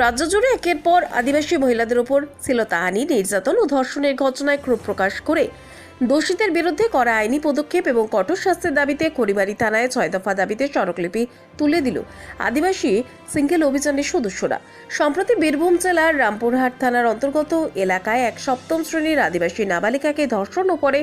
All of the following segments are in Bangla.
রাজ্য জুড়ে একের পর আদিবাসী মহিলাদের ওপর শ্লীলতাহানি, নির্যাতন ও ধর্ষণের ঘটনায় ক্ষোভ প্রকাশ করে। দোষীদের বিরুদ্ধে করা আইনি পদক্ষেপ এবং কঠোর শাস্তির দাবিতে খড়িবাড়ি থানায় ছয় দফা দাবিতে স্মারকলিপি তুলে দিল আদিবাসী সিঙ্গেল অভিযানের সদস্যরা। সম্প্রতি বীরভূম জেলার রামপুরহাট থানার অন্তর্গত এলাকায় এক সপ্তম শ্রেণির আদিবাসী নাবালিকাকে ধর্ষণ ও পরে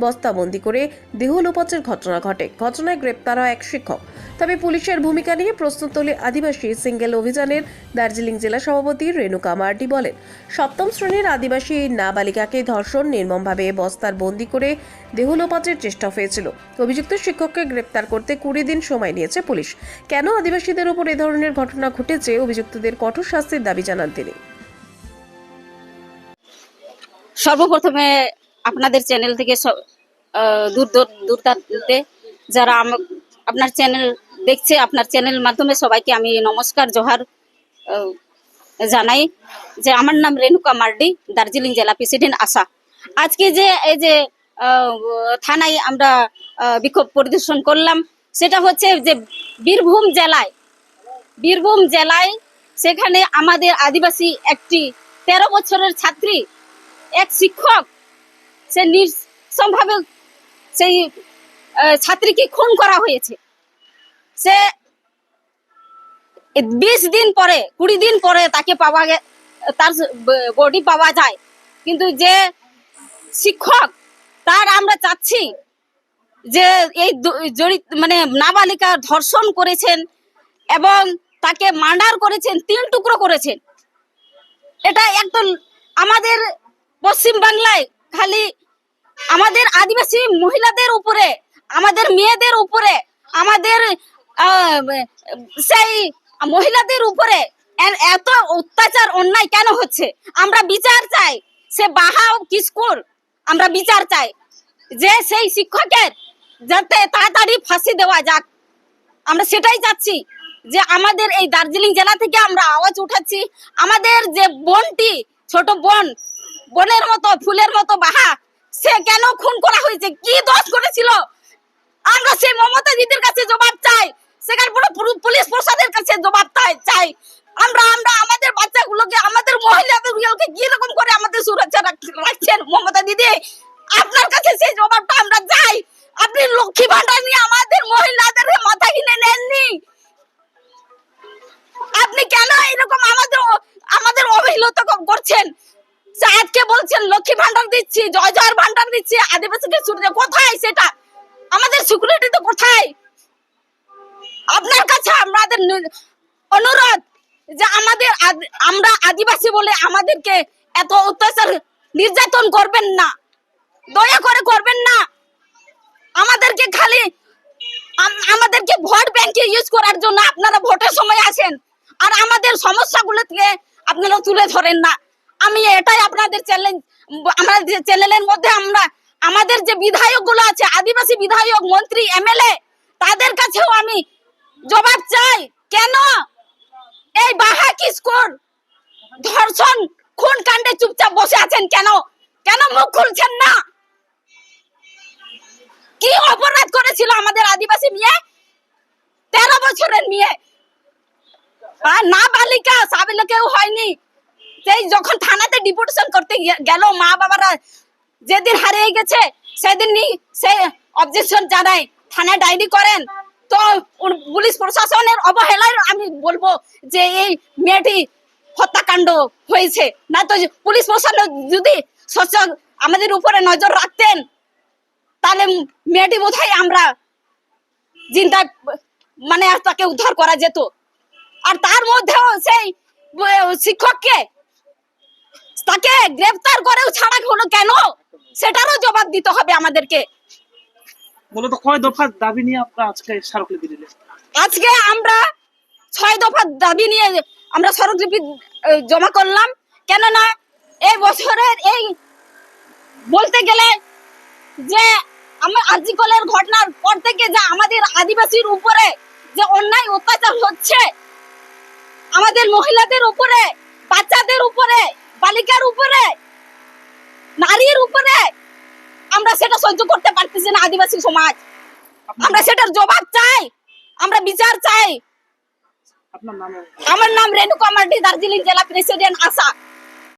বস্তাবন্দি করে দেহ লোপাচের ঘটনা ঘটে। ঘটনায় গ্রেপ্তার হয় এক শিক্ষক। তবে পুলিশের ভূমিকা নিয়ে প্রশ্ন তোলে আদিবাসী সিঙ্গেল অভিযানের দার্জিলিং জেলা সভাপতি রেণুকা মার্ডি বলেন, সপ্তম শ্রেণির আদিবাসী নাবালিকাকে ধর্ষণ নির্মমভাবে বস্তার বন্দি করে দেহ লোপাচের চেষ্টা হয়েছিল। অভিযুক্ত শিক্ষককে গ্রেপ্তার করতে কুড়ি দিন সময় নিয়েছে পুলিশ। কেন আদিবাসীদের উপর এ ধরনের ঘটনা ঘটেছে অভিযুক্তদের কঠোর শাস্তির দাবি জানান তিনি। সর্বপ্রথমে আপনাদের চ্যানেল থেকে সব দূর দূর দূরদান্তে যারা আপনার চ্যানেল দেখছে, আপনার চ্যানেলের মাধ্যমে সবাইকে আমি নমস্কার, জোহার জানাই যে আমার নাম রেণুকা মার্ডি, দার্জিলিং জেলা প্রেসিডেন্ট আশা। আজকে যে, এই যে থানায় আমরা বিক্ষোভ পরিদর্শন করলাম, সেটা হচ্ছে যে বীরভূম জেলায় বীরভূম জেলায় সেখানে আমাদের আদিবাসী একটি তেরো বছরের ছাত্রী, এক শিক্ষক সে নিঃসম্ভাবে সেই ছাত্রীকে খুন করা হয়েছে। সে বিশ দিন পরে, কুড়ি দিন পরে তাকে পাওয়া তার বডি পাওয়া যায়। কিন্তু যে শিক্ষক, তার আমরা চাচ্ছি যে এই জড়িত মানে নাবালিকা ধর্ষণ করেছেন এবং তাকে মার্ডার করেছেন, তিন টুকরো করেছেন। এটা একদম আমাদের পশ্চিম বাংলায় খালি আমাদের আদিবাসী মহিলাদের উপরে, আমাদের মেয়েদের উপরে, আমাদের সেই মহিলাদের উপরে এত অত্যাচার, অন্যায় কেন হচ্ছে? আমরা বিচার চাই। সে বাহা কিসকোর আমরা বিচার চাই। যে সেই শিক্ষকের যাতে তাড়াতাড়ি ফাঁসি দেওয়া যাক। আমরা সেটাই চাচ্ছি যে আমাদের এই দার্জিলিং জেলা থেকে আমরা আওয়াজ উঠাচ্ছি। আমাদের যে বনটি, ছোট বোন, বনের মতো, ফুলের মতো বাহা কেন খুন করা হয়েছে? কি দোষ করেছিল? আমরা সেই মমতা দিদির কাছে জবাব চাই। সেখানে পুরো পুলিশ প্রশাসনের কাছে জবাব চাই আমরা আমরা আমাদের বাচ্চাগুলোকে, আমাদের মহিলাদেরকে কি করে আমাদের সুরক্ষা রাখছেন মমতা দিদি? আপনার কাছে সেই জবাবটা আমরা চাই। আপনি লক্ষ্মী ভান্ডার নিয়ে আমাদের মহিলাদের মাথা কিনে নেননি। আপনি কেন এরকম আমাদের আমাদের অবহেলিত করছেন? আজকে বলছেন, লক্ষ্মী ভান্ডার দিচ্ছি, জয় জয়ের ভান্ডার দিচ্ছি, আদিবাসীদের সূর্য কোথায় সেটা? আমাদের সিকিউরিটি তো কোথায়? আপনার কাছে আমাদের অনুরোধ যে আমাদের আমরা আদিবাসী বলে আমাদেরকে এত অত্যাচার নির্যাতন করবেন না। দয়া করে করবেন না। আমাদেরকে খালি আম- আমাদেরকে ভোট ব্যাংকে ইউজ করার জন্য আপনারা ভোটের সময় আসেন। আর আমাদের সমস্যাগুলো থেকে আপনারা তুলে ধরেন না। আমি এটাই আপনাদের চ্যালেঞ্জ আমাদের চ্যানেলের মধ্যে আমরা, আমাদের যে বিধায়কগুলো আছে, আদিবাসী বিধায়ক, মন্ত্রী এমএলএ তাদের কাছেও আমি জবাব চাই। কেন? এই বাহা কিসকোর ধর্ষণ, খুন কাণ্ডে চুপচাপ বসে আছেন কেন? কেন মুখ খুলছেন না? কি অপরাধ করেছিল আমাদের আদিবাসী মেয়ে? তেরো বছরের মেয়ে। না বালিকা সাবিলকেও হয়নি। সেই যখন থানাতে ডিপুটেশন করতে গেল, মা বাবারা যেদিন হারিয়ে গেছে সেদিন সে অবজেকশন জানায়। থানায় ডায়েরি করেন। তো পুলিশ প্রশাসনের অবহেলায় আমি বলব যে এই মেয়েটি হত্যাকাণ্ড হয়েছে। না তো পুলিশ প্রশাসন যদি স্বচ্ছ আমাদের উপরে নজর রাখতেন, তাহলে মেয়েটি বোধহয় আমরা জিন্দা মানে তাকে উদ্ধার করা যেত। আর তার মধ্যেও সেই শিক্ষককে তাকে গ্রেফতার করেও ছাড়া হলো কেন? সেটারও জবাব দিতে হবে আমাদেরকে। মূলত কয় দফা দাবি নিয়ে আপনারা আজকে স্মারকলিপি দিলেন আজকে আমরা ছয় দফা দাবি নিয়ে আমরা স্মারকলিপি জমা করলাম। কেননা এই বছরের এই বলতে গেলে যে আমার আর্জিকলের ঘটনার পর থেকে যে আমাদের আদিবাসীর উপরে যে অন্যায় অত্যাচার হচ্ছে আমাদের মহিলাদের উপরে বাচ্চাদের উপরে বালিকার উপরে নারীর উপরে আমরা সেটা সহ্য করতে পারতেছি না আদিবাসী সমাজ। আমরা সেটার জবাব চাই আমরা বিচার চাই। আমার নাম রেণুকা মার্ডি দার্জিলিং জেলা প্রেসিডেন্ট আশা